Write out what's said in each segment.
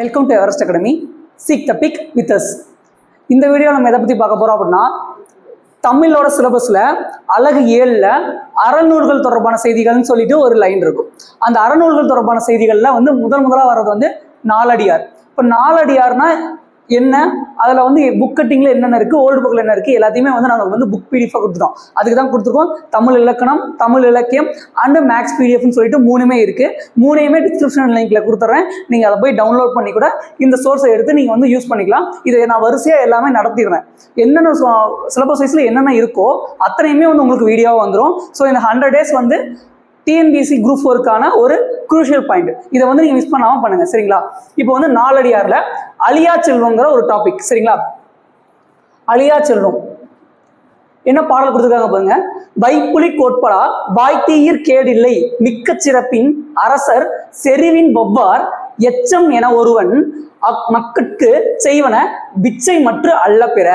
Welcome to Everest academy seek the big with us இந்த video நம்ம எதை பற்றி பார்க்க போகிறோம் அப்படின்னா தமிழோட சிலபஸில் அழகு ஏழில் அறநூல்கள் தொடர்பான செய்திகள்னு சொல்லிட்டு ஒரு லைன் இருக்கும். அந்த அறநூல்கள் தொடர்பான செய்திகளில் வந்து முதல் முதலாக வர்றது வந்து நாலடியார். இப்போ நாலடியார்னா என்ன? அதில் வந்து புக் கட்டிங்கில் என்னென்ன இருக்குது ஓல்டு புக்கில் என்ன இருக்குது எல்லாத்தையுமே வந்து நாங்கள் வந்து புக் பிடிஎஃபாக கொடுத்துட்டோம். அதுக்கு தான் கொடுத்துருக்கோம். தமிழ் இலக்கணம் தமிழ் இலக்கியம் அண்டு மேக்ஸ் பிடிஎஃப்னு சொல்லிட்டு மூணுமே இருக்குது மூணையுமே டிஸ்கிரிப்ஷன் லிங்க்ல கொடுத்துட்றேன் நீங்கள் அதை போய் டவுன்லோட் பண்ணி கூட இந்த சோர்ஸை எடுத்து நீங்கள் வந்து யூஸ் பண்ணிக்கலாம். இதை நான் வரிசையாக எல்லாமே நடத்திடுறேன். என்னென்ன சிலபஸ் வைஸில் என்னென்ன இருக்கோ அத்தனையுமே வந்து உங்களுக்கு வீடியோவாக வந்துடும் ஸோ இந்த ஹண்ட்ரட் டேஸ் வந்து டிஎன்பிசி குரூப் ஃபோருக்கான ஒரு குரூஷியல் பாயிண்ட் இதை வந்து நீங்கள் மிஸ் பண்ணாமல் பண்ணுங்க சரிங்களா? இப்போ வந்து நாலடியாரில் அழியா செல்வங்கிற ஒரு டாபிக் சரிங்களா? அழியா செல்வம். என்ன பாடல் கொடுத்துருக்காங்க பாருங்க. வைப்புலி கோட்படா? வாய்த்தீயிர் கேடில்லை. மிக்க சிறப்பின் அரசர் செறிவின் வவ்வார். எச்சம் என ஒருவன் அக் மக்கட்கு செய்வன பிச்சை மற்றும் அல்ல பிற.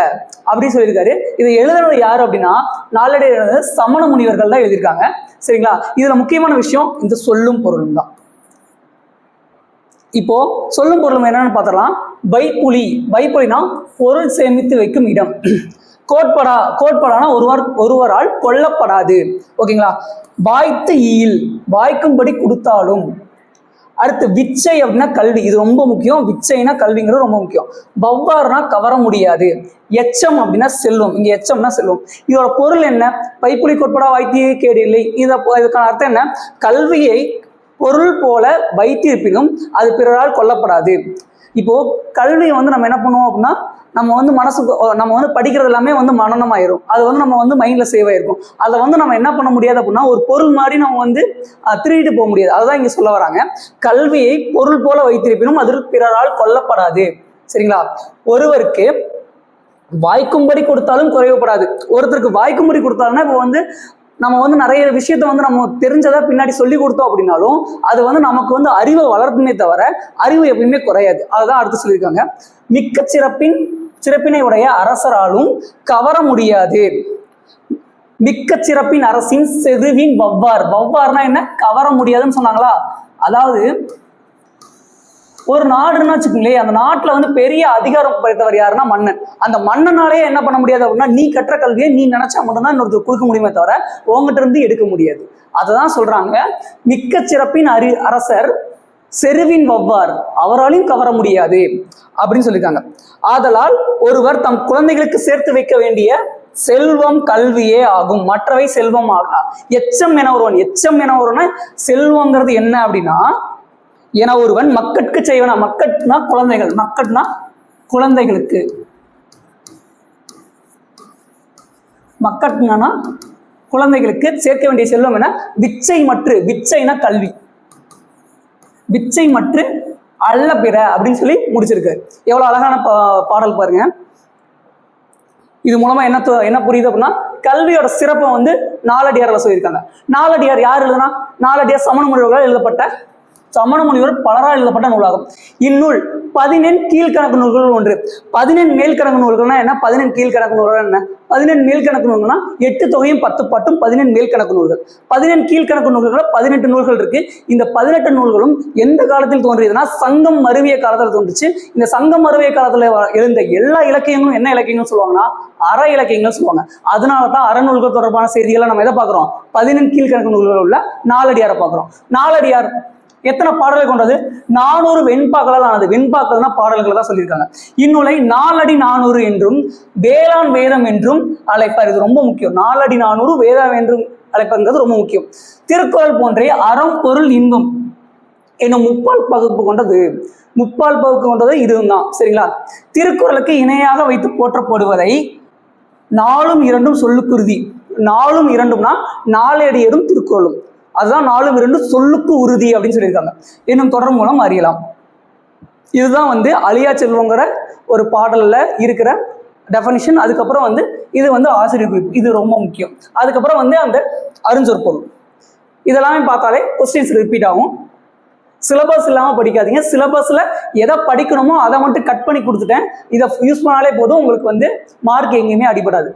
அப்படின்னு சொல்லியிருக்காரு. இதை எழுதுறது யார் அப்படின்னா நாளடைய சமண முனிவர்கள் தான் எழுதியிருக்காங்க. சரிங்களா? இதுல முக்கியமான விஷயம் இந்த சொல்லும் பொருளும் தான். இப்போ சொல்லும் பொருளும் என்னன்னு பார்த்தலாம் பைப்புலி பைப்புலினா பொருள் சேமித்து வைக்கும் இடம். கோட்படா கோட்படானா ஒருவர் ஒருவரால் கொல்லப்படாது. ஓகேங்களா? வாய்த்து ஈயில் வாய்க்கும்படி கொடுத்தாலும். அடுத்து விச்சை அப்படின்னா கல்வி. இது ரொம்ப முக்கியம். விச்சைனா கல்விங்கிறது ரொம்ப முக்கியம். வவ்வாறுனா கவர முடியாது. எச்சம் அப்படின்னா செல்வம். இங்க எச்சம்னா செல்வம். இதோட பொருள் என்ன? பைப்புலி கோட்படா வாய்த்தியே கேடு இல்லை இதை இதுக்கான அர்த்தம் என்ன? கல்வியை பொருள் போல வைத்திருப்பினும் அது பிறரால் கொல்லப்படாது. இப்போ கல்வியை வந்து நம்ம என்ன பண்ணுவோம் அப்படின்னா நம்ம வந்து மனசுக்கு நம்ம வந்து படிக்கிறது எல்லாமே வந்து மனநமாயிரும் அது வந்து நம்ம வந்து மைண்ட்ல சேவ் ஆயிருக்கும். அதை வந்து நம்ம என்ன பண்ண முடியாது அப்படின்னா ஒரு பொருள் மாதிரி நம்ம வந்து திருடிட்டு போக முடியாது. அதுதான் இங்க சொல்ல வராங்க. கல்வியை பொருள் போல வைத்திருப்பினும் அது பிறரால் கொல்லப்படாது. சரிங்களா? ஒருவருக்கு வாய்க்கும்படி கொடுத்தாலும் குறைவுபடாது. ஒருத்தருக்கு வாய்க்கும்படி கொடுத்தாலும்னா இப்போ வந்து நம்ம வந்து நிறைய விஷயத்த வந்து நம்ம தெரிஞ்சதை பின்னாடி சொல்லி கொடுத்தோம் அப்படின்னாலும் அது வந்து நமக்கு வந்து அறிவை வளர்த்துமே தவிர அறிவு எப்பயுமே குறையாது. அதுதான் அடுத்து சொல்லியிருக்காங்க. மிக்க சிறப்பின் சிறப்பினை உடைய அரசராலும் கவர முடியாது. மிக்க சிறப்பின் அரசின் செதுவின் வவ்வார். வவ்வார்னா என்ன? கவர முடியாதுன்னு சொன்னாங்களா? அதாவது ஒரு நாடுன்னு வச்சுக்கோங்களேன் அந்த நாட்டில் வந்து பெரிய அதிகாரம் படைத்தவர் யாருன்னா மன்னன். அந்த மன்னனாலேயே என்ன பண்ண முடியாது அப்படின்னா நீ கற்ற கல்வியை நீ நினைச்சா மட்டும்தான் இன்னொருத்தர் கொடுக்க முடியுமே தவிர உங்ககிட்ட இருந்து எடுக்க முடியாது. அதுதான் சொல்றாங்க. மிக்க சிறப்பின் அரி அரசர் செருவின் வவ்வார் அவராலையும் கவர முடியாது அப்படின்னு சொல்லியிருக்காங்க. ஆதலால் ஒருவர் தம் குழந்தைகளுக்கு சேர்த்து வைக்க வேண்டிய செல்வம் கல்வியே ஆகும். மற்றவை செல்வம் ஆகா எச்சம் என ஒருவன் எச்சம் என ஒருவன் செல்வங்கிறது என்ன அப்படின்னா என ஒருவன் மக்கட்கு செய்வனா மக்கட்னா குழந்தைகள் மக்கட்னா குழந்தைகளுக்கு. மக்கட்னா குழந்தைகளுக்கு சேர்க்க வேண்டிய செல்வம் என விச்சை மற்று விச்சைனா கல்வி. விச்சை மற்று அல்ல பிற அப்படின்னு சொல்லி முடிச்சிருக்காரு எவ்வளவு அழகான பா- பாடல் பாருங்க. இது மூலமா என்ன என்ன புரியுது அப்படின்னா கல்வியோட சிறப்பை வந்து நாலடியார்ல சொல்லியிருக்காங்க. நாலடியார் யார் எழுதுனா? நாலடியார் சமண மொழிகளால் எழுதப்பட்ட சமண முனிவர் பலரால் எழுதப்பட்ட நூலாகும். இந்நூல் பதினெண் கீழ்கணக்கு நூல்கள் ஒன்று. பதினெண் மேல்கணக்கு நூல்கள்னா என்ன? பதினெண் கீழ்கணக்கு நூல்கள் என்ன? பதினெண் மேல்கணக்கு நூல்கள்னா எட்டு தொகையும் பத்து பாட்டும் பதினெண் மேல்கணக்கு நூல்கள். பதினெண் கீழ்கணக்கு நூல்கள் பதினெட்டு நூல்கள் இருக்கு. இந்த பதினெட்டு நூல்களும் எந்த காலத்தில் தோன்றியதுன்னா சங்கம் மருவிய காலத்தில் தோன்றுச்சு. இந்த சங்கம் மருவிய காலத்தில் எழுந்த எல்லா இலக்கியங்களும் என்ன இலக்கியங்கள் சொல்லுவாங்கன்னா அற இலக்கியங்கள் சொல்லுவாங்க. அதனால தான் அறநூல்கள் தொடர்பான செய்திகளை நம்ம எதை பார்க்குறோம்? பதினெண் கீழ்கணக்கு நூல்கள் உள்ள நாலடியாரை பார்க்குறோம். நாலடியார் எத்தனை பாடல்கள் கொண்டது? நானூறு வெண்பாக்களால் ஆனது வெண்பாக்கள்னா பாடல்கள் தான் சொல்லியிருக்காங்க. இந்நூலை நாலடி நானூறு என்றும் வேளாண் வேதம் என்றும் அழைப்பார். இது ரொம்ப முக்கியம். நாலடி நானூறு வேதம் என்றும் அழைப்பதுங்கிறது ரொம்ப முக்கியம். திருக்குறள் போன்றே அறம் பொருள் இன்பம் என்னும் முப்பால் பகுப்பு கொண்டது. முப்பால் பகுப்பு கொண்டது இதுதான் சரிங்களா? திருக்குறளுக்கு இணையாக வைத்து போற்றப்படுவதை நாலும் இரண்டும் சொல்லுக்குருதி. நாலும் இரண்டும்னா நாலடியதும் திருக்குறளும். அதுதான் நாலும் இரண்டு சொல்லுக்கு உறுதி அப்படின்னு சொல்லியிருக்காங்க. இன்னும் தொடர் மூலம் அறியலாம். இதுதான் வந்து அழியா செல்வங்கிற ஒரு பாடலில் இருக்கிற டெஃபனிஷன் அதுக்கப்புறம் வந்து இது வந்து ஆசிரியர் குறிப்பு. இது ரொம்ப முக்கியம். அதுக்கப்புறம் வந்து அந்த அருஞ்சொற்பொருள் இதெல்லாமே பார்த்தாலே கொஸ்டின்ஸ் ரிப்பீட் ஆகும். சிலபஸ் இல்லாமல் படிக்காதீங்க. சிலபஸில் எதை படிக்கணுமோ அதை மட்டும் கட் பண்ணி கொடுத்துட்டேன். இதை யூஸ் பண்ணாலே போதும். உங்களுக்கு வந்து மார்க் எங்கேயுமே அடிபடாது.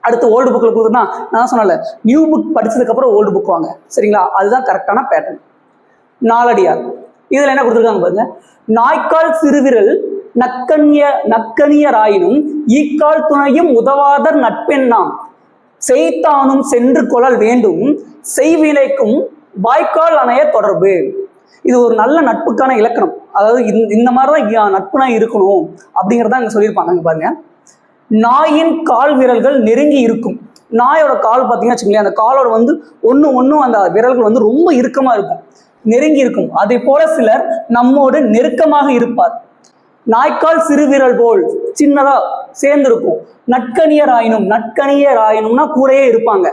அடுத்து ஓல்டு புக்கில் கொடுத்துனா நான் சொன்னல நியூ புக் படித்ததுக்கப்புறம் ஓல்டு புக் வாங்க. சரிங்களா? அதுதான் கரெக்டான பேட்டர்ன் நாலடியார். இதில் என்ன கொடுத்துருக்காங்க பாருங்க. நாய்க்கால் சிறுவிரல் நக்கனிய நக்கனியராயினும் ஈக்கால் துணையும் உதவாதர் நட்பெண்ணாம் செய்தானும் சென்று கொள்ளல் வேண்டும். செய்வினைக்கும் வாய்க்கால் அணைய தொடர்பு. இது ஒரு நல்ல நட்புக்கான இலக்கணம். அதாவது இந்த- இந்த மாதிரி தான் நட்புனா இருக்கணும் அப்படிங்கிறத அங்கே சொல்லியிருப்பாங்க பாருங்க. நாயின் கால் விரல்கள் நெருங்கி இருக்கும். நாயோட கால் பார்த்தீங்கன்னா வச்சுக்கோங்களேன் அந்த காலோட வந்து ஒன்று ஒன்றும் அந்த விரல்கள் வந்து ரொம்ப இறுக்கமாக இருக்கும். நெருங்கி இருக்கும். அதே போல சிலர் நம்மோடு நெருக்கமாக இருப்பார். நாய்க்கால் சிறுவிரல் போல் சின்னதாக சேர்ந்திருக்கும். நட்கணியர் ஆயினும் நட்கணியர் ஆயினும்னா கூடையே இருப்பாங்க.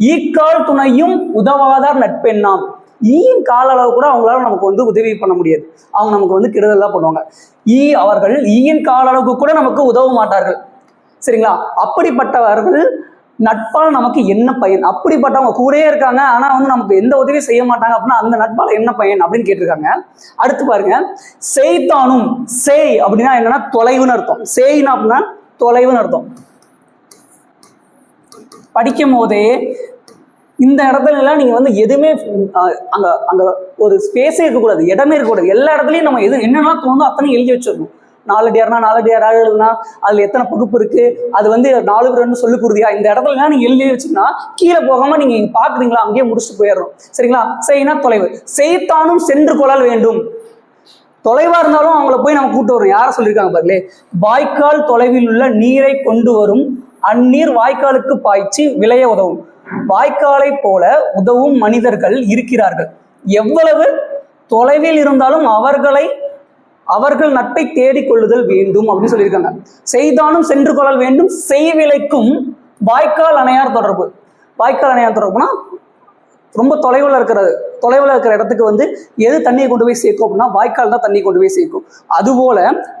ஈக்கால் துணையும் உதவாதார் நட்பெண்ணாம். ஈயின் கால அளவு கூட அவங்களால நமக்கு வந்து உதவி பண்ண முடியாது. அவங்க நமக்கு வந்து கெடுதல் தான் பண்ணுவாங்க. ஈ அவர்கள் ஈயின் கால அளவுக்கு கூட நமக்கு உதவ மாட்டார்கள். சரிங்களா? அப்படிப்பட்டவர்கள் நட்பால் நமக்கு என்ன பயன்? அப்படிப்பட்டவங்க கூடயே இருக்காங்க ஆனா வந்து நமக்கு எந்த உதவியும் செய்ய மாட்டாங்க அப்படின்னா அந்த நட்பால் என்ன பயன் அப்படின்னு கேட்டிருக்காங்க. அடுத்து பாருங்க செய்தானும் சேய் அப்படின்னா என்னன்னா தொலைவுன்னு அர்த்தம். சேய்னா அப்படின்னா தொலைவுன்னு அர்த்தம். படிக்கும் போதே இந்த இடத்துலலாம் நீங்கள் வந்து எதுவுமே அங்கே அங்கே ஒரு ஸ்பேஸே இருக்கக்கூடாது இடமே இருக்கக்கூடாது. எல்லா இடத்துலையும் நம்ம எது என்னெல்லாம் தோணுதோ அத்தனை எழுதி வச்சிடணும். நாலடியார்னா நாலடியார் எழுதுனா அதுல எத்தனை பகுப்பு இருக்கு? அது வந்து நாலு பேர்னு சொல்லி கொடுதியா இந்த இடத்துல எல்லாம் நீங்க எழுதி வச்சுன்னா கீழே போகாம நீங்க இங்க பாக்குறீங்களா? அங்கேயே முடிச்சுட்டு போயிடுறோம். சரிங்களா? செய்யினா தொலைவு. செய்தானும் சென்று கொள்ளல் வேண்டும். தொலைவா இருந்தாலும் அவங்கள போய் நம்ம கூட்டு வரோம் யாரை சொல்லியிருக்காங்க பாருங்களே? வாய்க்கால் தொலைவில் உள்ள நீரை கொண்டு வரும். அந்நீர் வாய்க்காலுக்கு பாய்ச்சி விளைய உதவும். வாய்க்காலை போல உதவும் மனிதர்கள் இருக்கிறார்கள். எவ்வளவு? தொலைவில் இருந்தாலும் அவர்களை அவர்கள் நட்பை தேடிக்கொள்ளுதல் வேண்டும் அப்படின்னு சொல்லியிருக்காங்க. செய்தானும் சென்று கொள்ளல் வேண்டும். செய்விலைக்கும் வாய்க்கால் அணையார் தொடர்பு. வாய்க்கால் அணையார் தொடர்புனா ரொம்ப தொலைவில் இருக்கிறது. தொலைவில் இருக்கிற இடத்துக்கு வந்து எது தண்ணியை கொண்டு போய் சேர்க்கும் அப்படின்னா வாய்க்கால் தான் தண்ணி கொண்டு போய் சேர்க்கும். அதுபோல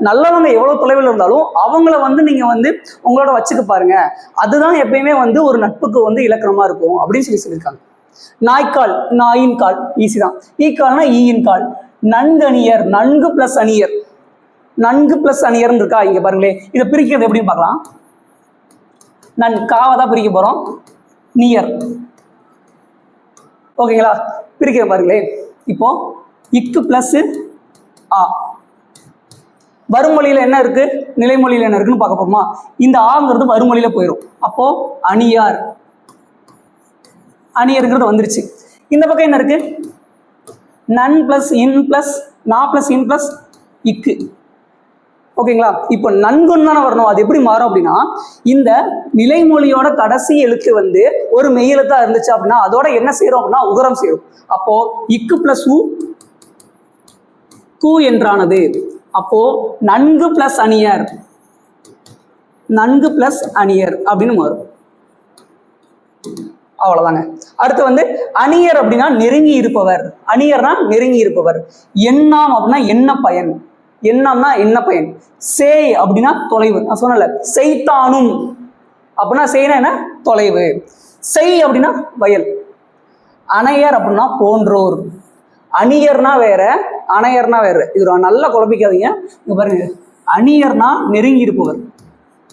நல்லவங்க எவ்வளவு தொலைவில் இருந்தாலும் அவங்கள வந்து நீங்க வந்து உங்களோட வச்சுக்க பாருங்க. அதுதான் எப்பயுமே வந்து ஒரு நட்புக்கு வந்து இலக்கணமா இருக்கும் அப்படின்னு சொல்லி சொல்லியிருக்காங்க. நாய்க்கால் நாயின் கால் ஈஸி தான் ஈ கால்னா ஈயின் கால் நன்கணியர் நன்கு பிளஸ் அணியர். நன்கு பிளஸ் அணியர்னு இருக்கா இங்க பாருங்களேன் இதை பிரிக்கிறது எப்படின்னு பார்க்கலாம். நன் காவை தான் பிரிக்க போறோம். நியர். ஓகேங்களா பிரிக்கிற பாருங்களேன் இப்போ இக்கு பிளஸ் ஆ. வருமொழியில் என்ன இருக்கு? நிலைமொழியில என்ன இருக்குன்னு பார்க்க போறோமா? இந்த ஆங்கிறது வருமொழியில் போயிடும் அப்போ அணியார். அணியருங்கிறது வந்துருச்சு. இந்த பக்கம் என்ன இருக்கு? நன் பிளஸ் இன் பிளஸ் நா பிளஸ் இன் பிளஸ் இக்கு ஓகேங்களா இப்போ நன்குன்னு தானே வரணும். அது எப்படி மாறும் அப்படின்னா இந்த நிலைமொழியோட கடைசி எழுத்து வந்து ஒரு மெய்யெழுத்தா இருந்துச்சு அப்படின்னா அதோட என்ன செய்யறோம் அப்படின்னா உகரம் செய்யறோம் அப்போ இக்கு பிளஸ் உ கு என்றானது. அப்போ நன்கு பிளஸ் அணியர். நன்கு பிளஸ் அணியர் அப்படின்னு மாறும். அவ்வளவுதாங்க. அடுத்து வந்து அணியர் அப்படின்னா நெருங்கி இருப்பவர். அணியர்னா நெருங்கி இருப்பவர். எண்ணாம் அப்படின்னா என்ன பயன். எண்ணம்னா என்ன பயன். சேய் அப்படின்னா தொலைவு. நான் சொன்னல செய்தானும். அப்படின்னா செய்யணும் என்ன? தொலைவு. செய் அப்படின்னா வயல். அணையர் அப்படின்னா போன்றோர். அணியர்னா வேற அணையர்னா வேற. இது ஒரு நல்லா குழப்பிக்காதீங்க. இங்க பாருங்க. அணியர்னா நெருங்கி இருப்பவர்.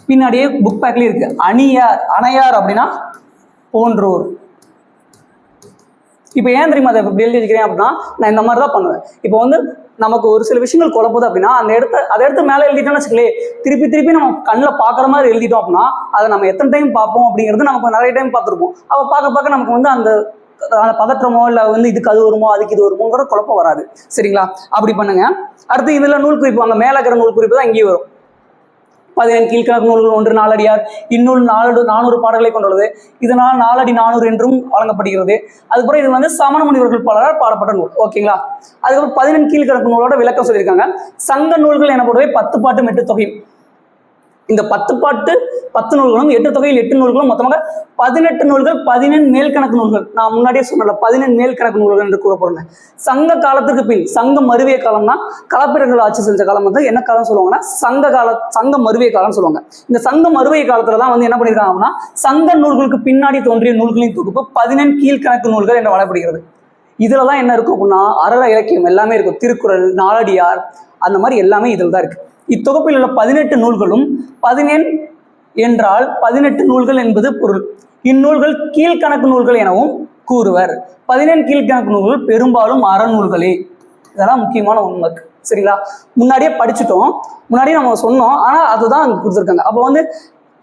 பின்னாடியே புக் பேக்லயே இருக்கு. அணியார் அணையார் அப்படின்னா போன்றோர். இப்போ ஏன் தெரியுமா அதை இப்படி எழுதி வச்சுக்கிறேன் அப்படின்னா நான் இந்த மாதிரி தான் பண்ணுவேன். இப்போ வந்து நமக்கு ஒரு சில விஷயங்கள் குழப்புது அப்படின்னா அந்த இடத்த அதை எடுத்து மேலே எழுதிட்டோம்னு வச்சுக்கலே திருப்பி திருப்பி நம்ம கண்ணில் பார்க்குற மாதிரி எழுதிட்டோம் அப்படின்னா அதை நம்ம எத்தனை டைம் பார்ப்போம் அப்படிங்கிறது நமக்கு நிறைய டைம் பார்த்துருப்போம். அப்போ பார்க்க பார்க்க நமக்கு வந்து அந்த அந்த பதற்றமோ இல்லை வந்து இதுக்கு அது வருமோ அதுக்கு இது வருமோங்கிற குழப்பம் வராது. சரிங்களா? அப்படி பண்ணுங்க. அடுத்து இதில் நூல் குறிப்பு அங்கே மேலே இருக்கிற நூல் குறிப்பு தான் இங்கேயும் வரும். பதினெண் கீழ்கணக்கு நூல்கள் ஒன்று நாலடியார். இந்நூல் நாலு நானூறு பாடல்களை கொண்டுள்ளது. இதனால் நாலடி நானூறு என்றும் வழங்கப்படுகிறது. அதுக்கப்புறம் இது வந்து சமண முனிவர்கள் பலரால் பாடப்பட்ட நூல். ஓகேங்களா? அதுக்கப்புறம் பதினெண் கீழ்கணக்கு நூலோட விளக்கம் சொல்லியிருக்காங்க. சங்க நூல்கள் எனப்படுவே பத்து பாட்டு மெட்டு தொகையும். இந்த பத்து பாட்டு பத்து நூல்களும் எட்டு தொகையில் எட்டு நூல்களும் மொத்தமாக பதினெட்டு நூல்கள் பதினெண் மேல்கணக்கு நூல்கள். நான் முன்னாடியே சொன்னல பதினெண் மேல்கணக்கு நூல்கள் என்று கூறப்படுறேன் சங்க காலத்துக்கு பின் சங்கம் மருவிய காலம்னா களப்பிரர்கள் ஆட்சி செஞ்ச காலம் வந்து என்ன காலம் சொல்லுவாங்கன்னா சங்க கால சங்க மருவிய காலம்னு சொல்லுவாங்க. இந்த சங்க மருவிய காலத்துல தான் வந்து என்ன பண்ணியிருக்காங்க அப்படின்னா சங்க நூல்களுக்கு பின்னாடி தோன்றிய நூல்களின் தொகுப்பு பதினெண் கீழ்கணக்கு நூல்கள் என்று வழங்கப்படுகிறது. இதுல தான் என்ன இருக்கும் அப்படின்னா அறல இலக்கியம் எல்லாமே இருக்கும். திருக்குறள் நாலடியார் அந்த மாதிரி எல்லாமே இதில் தான் இருக்கு. இத்தொகுப்பில் உள்ள பதினெட்டு நூல்களும் பதினெண் என்றால் பதினெட்டு நூல்கள் என்பது பொருள். இந்நூல்கள் கீழ்கணக்கு நூல்கள் எனவும் கூறுவர். பதினெண் கீழ்கணக்கு நூல்கள் பெரும்பாலும் அறநூல்களே. இதெல்லாம் முக்கியமான உண்மை சரிங்களா? முன்னாடியே படிச்சுட்டோம். முன்னாடியே நம்ம சொன்னோம். ஆனால் அதுதான் அங்கே கொடுத்துருக்காங்க. அப்போ வந்து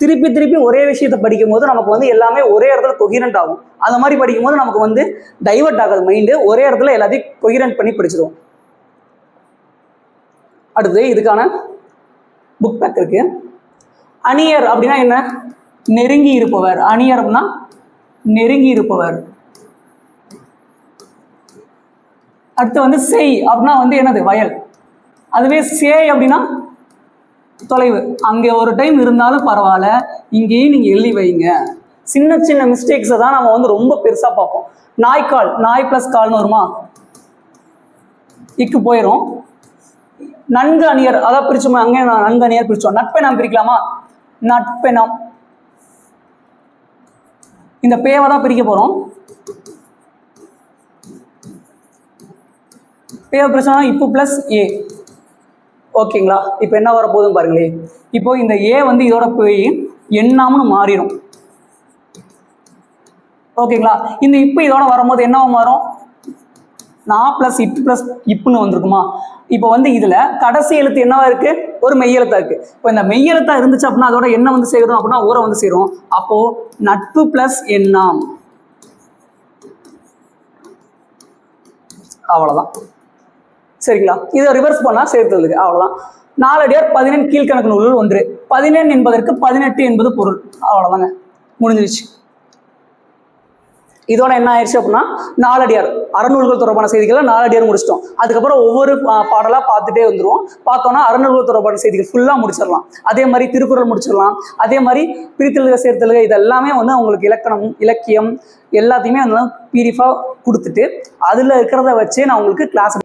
திருப்பி திருப்பி ஒரே விஷயத்தை படிக்கும்போது நமக்கு வந்து எல்லாமே ஒரே இடத்துல கொகிரண்ட் ஆகும். அந்த மாதிரி படிக்கும்போது நமக்கு வந்து டைவர்ட் ஆகாது. மைண்டு ஒரே இடத்துல எல்லாத்தையும் கொகிரண்ட் பண்ணி படிச்சிடுவோம் அடுத்து இதுக்கான புக் பேக் இருக்கு அணியர் அப்படின்னா என்ன? நெருங்கி இருப்பவர். அணியர் அப்படின்னா நெருங்கி இருப்பவர். அடுத்து வந்து செய் அப்படின்னா வந்து என்னது? வயல். அதுவே சே அப்படின்னா தொலைவு. அங்கே ஒரு டைம் இருந்தாலும் பரவாயில்ல. இங்கேயும் நீங்கள் எழுதி வைங்க. சின்ன சின்ன மிஸ்டேக்ஸை தான் நம்ம வந்து ரொம்ப பெருசாக பார்ப்போம். நாய்க்கால். நாய் ப்ளஸ் கால்னு வருமா? இக்கு போயிடும் நன்கு அணியர். அதான் பிரிச்சோம்? அங்கே நான் நன்கு அணியர் பிரிச்சோம். நட்பெணம் பிரிக்கலாமா? நட்பெணம் இந்த பேவை தான் பிரிக்க போகிறோம் பேவை பிரிச்சோம்னா இப்போ ப்ளஸ் ஏ ஓகேங்களா? இப்போ என்ன வர போதும் பாருங்களேன் இப்போ இந்த ஏ வந்து இதோட போய் எண்ணாமனு மாறிடும் ஓகேங்களா? இந்த இப்போ இதோட வரும்போது என்ன வரும் நான் ப்ளஸ் இட் ப்ளஸ் இப்புன்னு வந்திருக்குமா? இப்போ வந்து இதில் கடைசி எழுத்து என்னவா இருக்கு? ஒரு மெய்யெழுத்தா இருக்கு. இப்போ இந்த மெய்யெழுத்தா இருந்துச்சு அப்படின்னா அதோட என்ன வந்து சேரும் அப்படின்னா ஊரை வந்து சேரும். அப்போ நட்பு ப்ளஸ் எண்ணாம். அவ்வளோதான் சரிங்களா? இதை ரிவர்ஸ் பண்ணால் சேர்த்துள்ளது அவ்வளோதான் நாலடியார் பதினெண் கீழ்கணக்கு நூல்கள் ஒன்று. பதினெண் என்பதற்கு பதினெட்டு என்பது பொருள். அவ்வளோதாங்க முடிஞ்சிருச்சு. இதோட என்ன ஆயிடுச்சு அப்படின்னா நாலடியார் அறநூல்கள் தொடர்பான செய்திகளை நாலடியார் முடிச்சிட்டோம். அதுக்கப்புறம் ஒவ்வொரு பாடலாக பார்த்துட்டே வந்துருவோம். பார்த்தோன்னா அறநூல்கள் தொடர்பான செய்திகள் ஃபுல்லாக முடிச்சிடலாம். அதே மாதிரி திருக்குறள் முடிச்சிடலாம். அதே மாதிரி பிரித்தலுக சேர்த்தலுக இது எல்லாமே வந்து அவங்களுக்கு இலக்கணம் இலக்கியம் எல்லாத்தையுமே வந்து பீரிஃபாக கொடுத்துட்டு அதில் இருக்கிறத வச்சே நான் உங்களுக்கு கிளாஸ்